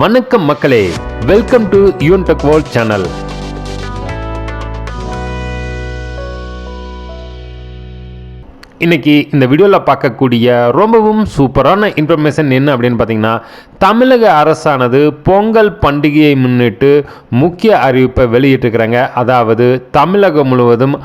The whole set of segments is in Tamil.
வணக்கம் மக்களே. Welcome to Yoon tech world channel இன்னைக்கு இந்த வீடியோவில் பார்க்கக்கூடிய ரொம்பவும் சூப்பரான இன்ஃபர்மேஷன் என்ன அப்படின்னு பார்த்தீங்கன்னா தமிழக அரசானது பொங்கல் பண்டிகையை முன்னிட்டு முக்கிய அறிவிப்பை வெளியிட்டிருக்கிறாங்க. அதாவது தமிழகம் முழுவதும்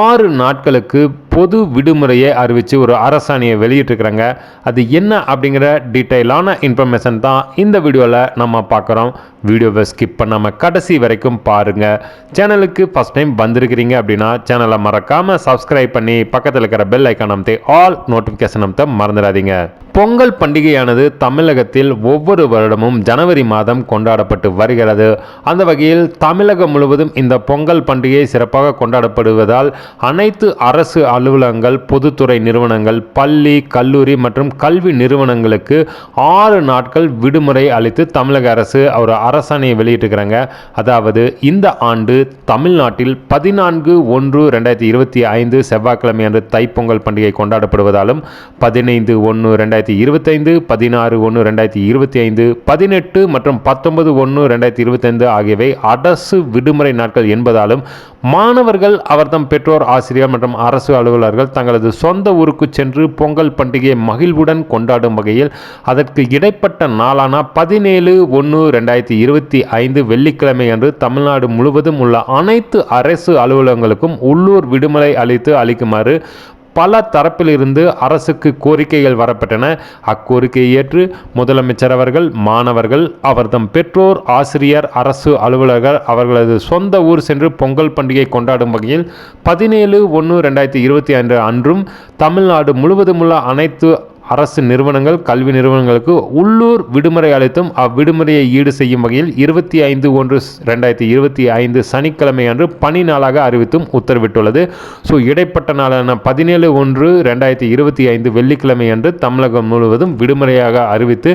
ஆறு நாட்களுக்கு பொது விடுமுறையை அறிவித்து ஒரு அரசாணையை வெளியிட்டிருக்கிறாங்க. அது என்ன அப்படிங்கிற டீட்டெயிலான இன்ஃபர்மேஷன் தான் இந்த வீடியோவில் நம்ம பார்க்குறோம். வீடியோவை ஸ்கிப் பண்ணாமல் கடைசி வரைக்கும் பாருங்கள் சேனலுக்கு ஃபஸ்ட் டைம் வந்திருக்கிறீங்க அப்படின்னா சேனலை மறக்காமல் சப்ஸ்கிரைப் பண்ணி பக்கத்தில் இருக்கிற பெல் ஐக்கான் அமைத்து ஆல் நோட்டிஃபிகேஷன் அமைத்த மறந்துடாதீங்க. பொங்கல் பண்டிகையானது தமிழகத்தில் ஒவ்வொரு வருடமும் ஜனவரி மாதம் கொண்டாடப்பட்டு வருகிறது. அந்த வகையில் தமிழகம் முழுவதும் இந்த பொங்கல் பண்டிகை சிறப்பாக கொண்டாடப்படுவதால் அனைத்து அரசு அலுவலகங்கள் பொதுத்துறை நிறுவனங்கள் பள்ளி கல்லூரி மற்றும் கல்வி நிறுவனங்களுக்கு ஆறு நாட்கள் விடுமுறை அளித்து தமிழக அரசு ஒரு அரசாணையை வெளியிட்டிருக்கிறாங்க. அதாவது இந்த ஆண்டு தமிழ்நாட்டில் பதினான்கு ஒன்று ரெண்டாயிரத்தி இருபத்தி ஐந்து செவ்வாய்க்கிழமை அன்று தைப்பொங்கல் பண்டிகை கொண்டாடப்படுவதாலும் பதினைந்து ஒன்று ரெண்டாயிரத்தி இருபத்தைந்து பதினாறு ஒன்று ரெண்டாயிரத்தி இருபத்தி ஐந்து பதினெட்டு மற்றும் பத்தொன்பது ஒன்று ரெண்டாயிரத்தி இருபத்தைந்து ஆகியவை அரசு விடுமுறை நாட்கள் என்பதாலும் மாணவர்கள் அவர்தம் பெற்றோர் ஆசிரியர் மற்றும் அரசு அலுவலர்கள் தங்களது சொந்த ஊருக்கு சென்று பொங்கல் பண்டிகையை மகிழ்வுடன் கொண்டாடும் வகையில் அதற்கு இடைப்பட்ட நாளான பதினேழு ஒன்று ரெண்டாயிரத்தி இருபத்தி ஐந்து வெள்ளிக்கிழமை அன்று தமிழ்நாடு முழுவதும் உள்ள அனைத்து அரசு அலுவலகங்களுக்கும் உள்ளூர் விடுமுறை அளித்து அளிக்குமாறு பல தரப்பிலிருந்து அரசுக்கு கோரிக்கைகள் வரப்பட்டன. அக்கோரிக்கையை ஏற்று முதலமைச்சர் அவர்கள் மாணவர்கள் அவர்தம் பெற்றோர் ஆசிரியர் அரசு அலுவலர்கள் அவர்களது சொந்த ஊர் சென்று பொங்கல் பண்டிகை கொண்டாடும் வகையில் பதினேழு ஒன்று ரெண்டாயிரத்தி இருபத்தி ஐந்து அன்றும் தமிழ்நாடு முழுவதும் உள்ள அனைத்து அரசு நிறுவனங்கள் கல்வி நிறுவனங்களுக்கு உள்ளூர் விடுமுறை அளித்தும் அவ்விடுமுறையை ஈடு செய்யும் வகையில் இருபத்தி ஐந்து ஒன்று ரெண்டாயிரத்தி இருபத்தி ஐந்து சனிக்கிழமை அன்று பணி நாளாக அறிவித்தும் உத்தரவிட்டுள்ளது. ஸோ இடைப்பட்ட நாளான பதினேழு ஒன்று ரெண்டாயிரத்தி இருபத்தி ஐந்து வெள்ளிக்கிழமை அன்று தமிழகம் முழுவதும் விடுமுறையாக அறிவித்து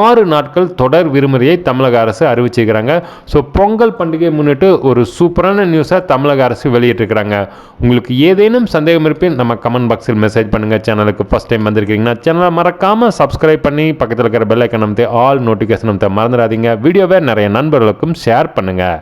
ஆறு நாட்கள் தொடர் விடுமுறையை தமிழக அரசு அறிவிச்சிருக்கிறாங்க. ஸோ பொங்கல் பண்டிகை முன்னிட்டு ஒரு சூப்பரான நியூஸை தமிழக அரசு வெளியிட்டிருக்கிறாங்க. உங்களுக்கு ஏதேனும் சந்தேகம் இருப்பின் நம்ம கமெண்ட் பாக்ஸில் மெசேஜ் பண்ணுங்கள் சேனலுக்கு ஃபஸ்ட் டைம் வந்திருக்கீங்கன்னா சேனலை மறக்காமல் சப்ஸ்கிரைப் பண்ணி பக்கத்தில் இருக்கிற பெல் ஐக்கன் அமைத்து ஆல் நோட்டிஃபிகேஷன் அமைத்து மறந்துடாதீங்க. வீடியோவை நிறைய நண்பர்களுக்கும் ஷேர் பண்ணுங்கள்